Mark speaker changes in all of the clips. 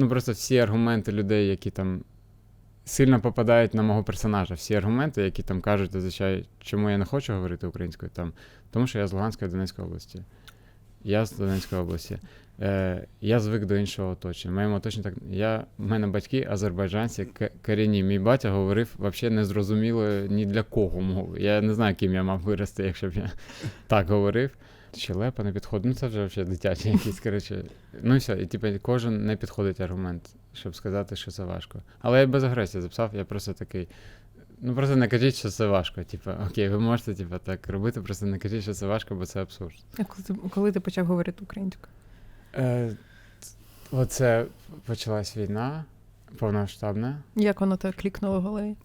Speaker 1: Ну просто всі аргументи людей, які там сильно попадають на мого персонажа, всі аргументи, які там кажуть, зазвичай, чому я не хочу говорити українською, там, тому що я з Луганської Донецької області. Я з Донецької області. Е, я звик до іншого оточення. Моєму оточенні так. Я, в мене батьки азербайджанці к- корінні. Мій батя говорив взагалі незрозуміло ні для кого мови. Я не знаю, ким я мав вирости, якщо б я так говорив. Щелепа не підходить. Ну це вже взагалі дитячі якісь, коротше. Ну і все. І типу, кожен не підходить аргумент, щоб сказати, що це важко. Але я без агресії записав, я просто такий. Ну просто не кажіть, що це важко. Типу, окей, ви можете типу, так робити, просто не кажіть, що це важко, бо це абсурд.
Speaker 2: А коли ти, коли ти почав говорити українською?
Speaker 1: Е, оце почалась війна повномасштабна.
Speaker 2: Як воно так клікнуло в голові?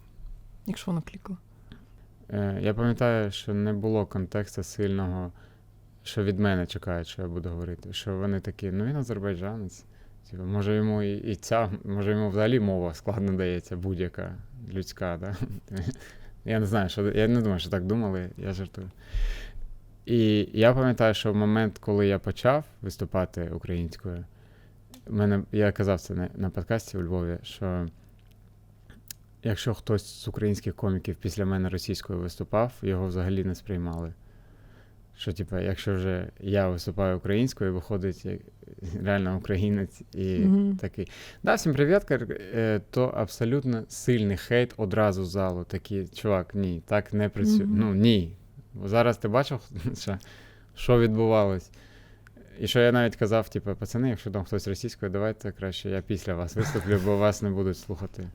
Speaker 2: Якщо воно клікало?
Speaker 1: Е, я пам'ятаю, що не було контексту сильного, що від мене чекають, що я буду говорити. Що вони такі, ну він азербайджанець. Типу, може йому і, і ця, може йому взагалі мова складно дається, будь-яка людська, да? Я не знаю, що я не думаю, що так думали, я жартую. І я пам'ятаю, що в момент, коли я почав виступати українською, мене, я казав це на, на подкасті у Львові, що якщо хтось з українських коміків після мене російською виступав, його взагалі не сприймали. Що, типу, якщо вже я виступаю українською, виходить реально українець і
Speaker 2: Мгм.
Speaker 1: такий. Да, всім привіт, кар- е, то абсолютно сильний хейт одразу залу. Такий, чувак, ні, так не працює.
Speaker 2: Мгм.
Speaker 1: Ну ні. Зараз ти бачив, що, що відбувалось. І що я навіть казав, типу, пацани, якщо там хтось російською, давайте краще я після вас виступлю, бо вас не будуть слухати.